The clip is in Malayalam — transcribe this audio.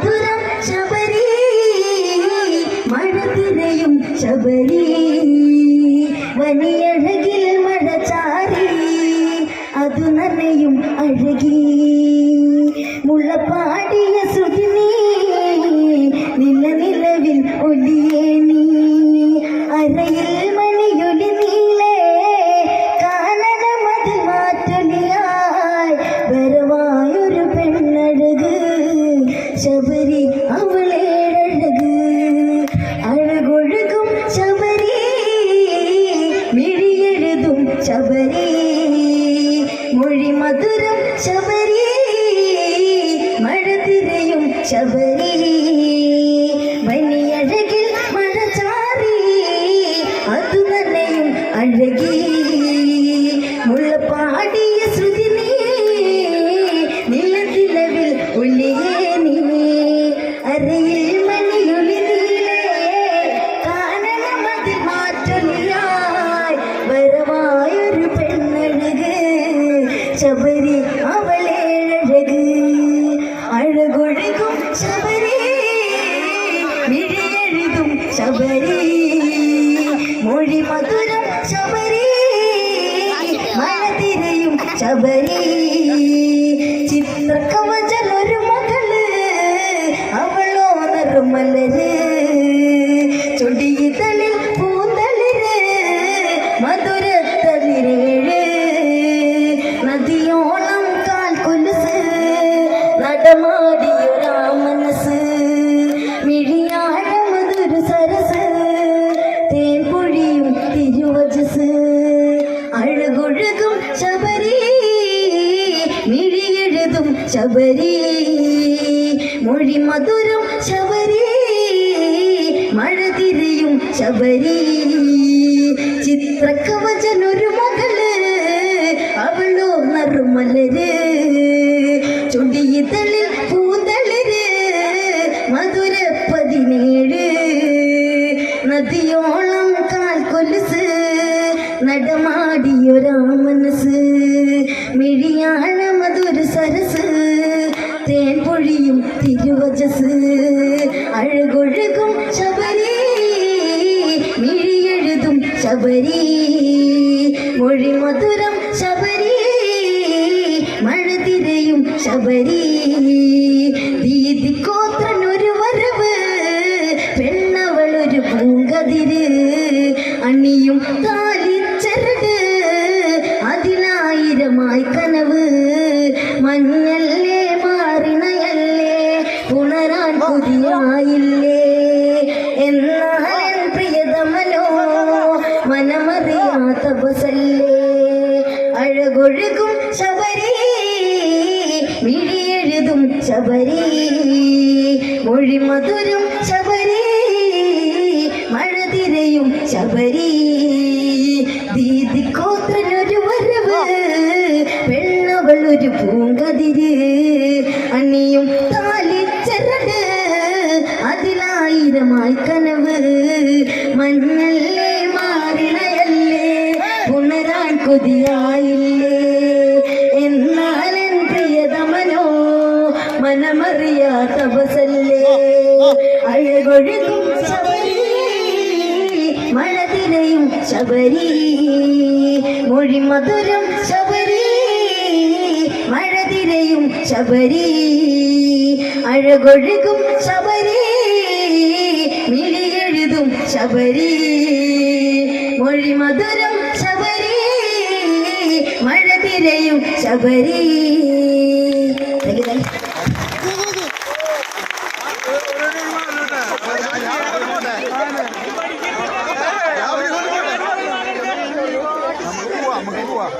മധുരം ശബരി சபரி மணியழகில் மழச்சாரி அதுவனையும் அழகி முள்ள பாடிய ஸ்ருதி நிலத்திலவில் ஒளியே நீ அறையில் மணியொளி நீலே காரணம் அது மாற்றொலியாய் வரவாயொரு பெண்ணழகு சபரி മിഴിയെഴുതും ശബരി. മൊഴി മധുരം ശബരി. മഴ തിരയും ശബരി. ശബരി മൊഴി മധുരം ശബരി മഴ തിരിയും ശബരി. ചിത്രക്കവചനൊരു മകൾ അവളോ നറുമലര്. ചുണ്ടിയിതളിൽ പൂന്തളിര് മധുര പതിനേഴ്. നദിയോളം കാൽ കൊലുസ് നടമാടിയൊരാ മനസ്സ്. മിഴിയാണ മധുര സരസ് തേൻ പൊഴിയും തിരുവജസ് അഴകൊഴുകും ശബരി മിഴിയെഴുതും ശബരി. മൊഴി മധുരം ശബരി. മഴ തിരയും ശബരി പെണ്ണവളൊരു പൂങ്കതിര്. അണിയും താലിച്ചരട് ഉണരാൻ എന്നാലൻ പ്രിയതമനോ മനമറിയാത്ത ബസല്ലേ അഴകൊഴുകും ശബരി മിഴിയെഴുതും ശബരി മൊഴി മധുരം ശബരി മഴ തിരയും ശബരി. ദീദിക്കോത്രനൊരു വരവ് പെണ്ണവളൊരു പൂങ്കതിര് അതിലായിരമായി കനവ്. മഞ്ഞല്ലേ മാറിണയല്ലേ? ഉണരാൻ കൊതിയായില്ലേ? എന്നാൽ പ്രിയതമനോ മനമറിയാ തപസല്ലേ അഴകൊഴുകും ശബരി മഴ ശബരി. മൊഴി മധുരം ശബരി മഴ തിരയും ശബരി. അഴകൊഴുകും ശബരി. ശബരി മൊഴി മധുരം ശബരി മഴ തിരയും Sabari Thank you, thank you. നമുക്ക് പോവാം